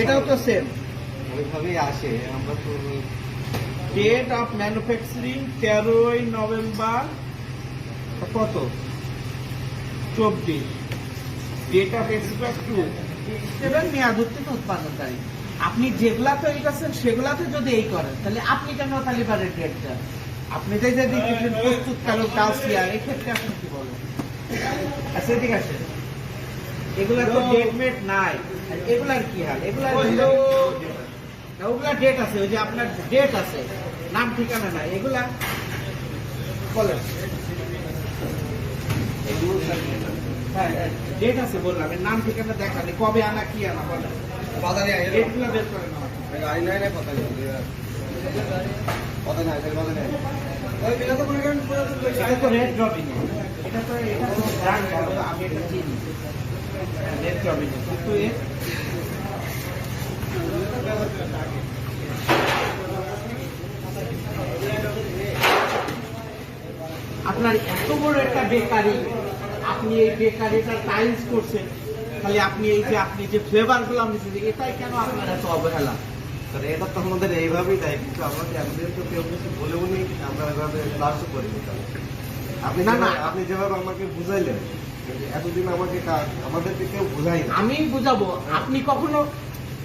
এটাও তো সেম ওইভাবেই আসে আমরা তো ডেট অফ ম্যানুফ্যাকচারিং তেরোই নভেম্বর কত? চব্বিশ। Date of expire two seven মেয়াদ উত্তীর্ণ উৎপাদনকারী। আপনি যেগুলা তৈরি করছেন সেগুলাতে যদি এই করেন তাহলে আপনি কেন তালিবারের ডেটটা আপনি তো যদি প্রস্তুতকারক কালসিয়া এক্ষেত্রে আপনি কি বলেন? আচ্ছা ঠিক আছে এগুলা তো ডেট মেট নাই। আর এগুলার কি হাল? এগুলার না, ওগুলা ডেট আছে ওই যে আপনার ডেট আছে নাম ঠিকানা নাই এগুলা বলেন। হ্যাঁ ডেট আছে বললাম নাম ঠিকানা দেখালে কবে আনা কি আনা বলেন। বাজারে ডেটগুলো বের নাই না কথা নেই কথা নাই। এটা তো রেড ড্রপিং এটা তো এটা আমি এটা চিনি। কিন্তু। আপনার এত বড় একটা বেকারি আপনি এই বেকারিটা টাইলস করছেন খালি আপনি এই যে আপনি যে ফ্লেভারগুলো আপনি এটাই কেন আপনার এত অবহেলা? তাহলে এটা তো আমাদের এইভাবেই দেয় কিন্তু একদিন তো কেউ কিছু বলে উনি আমরা এভাবে ক্লাসও করি আপনি না, না। আপনি যেভাবে আমাকে বুঝাইলেন এতদিন আমাকে আমাদেরকে কেউ বোঝাই আমি বুঝাবো। আপনি কখনো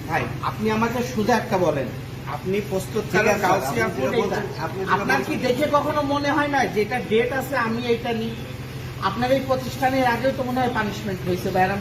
ভাই আপনি আমাকে সোজা একটা বলেন। আপনি প্রস্তুত আপনার কি দেখে কখনো মনে হয় না যেটা ডেট আছে আমি এটা নিই? আপনার এই প্রতিষ্ঠানের আগেও তো মনে হয় পানিশমেন্ট হয়েছে ব্যারাম।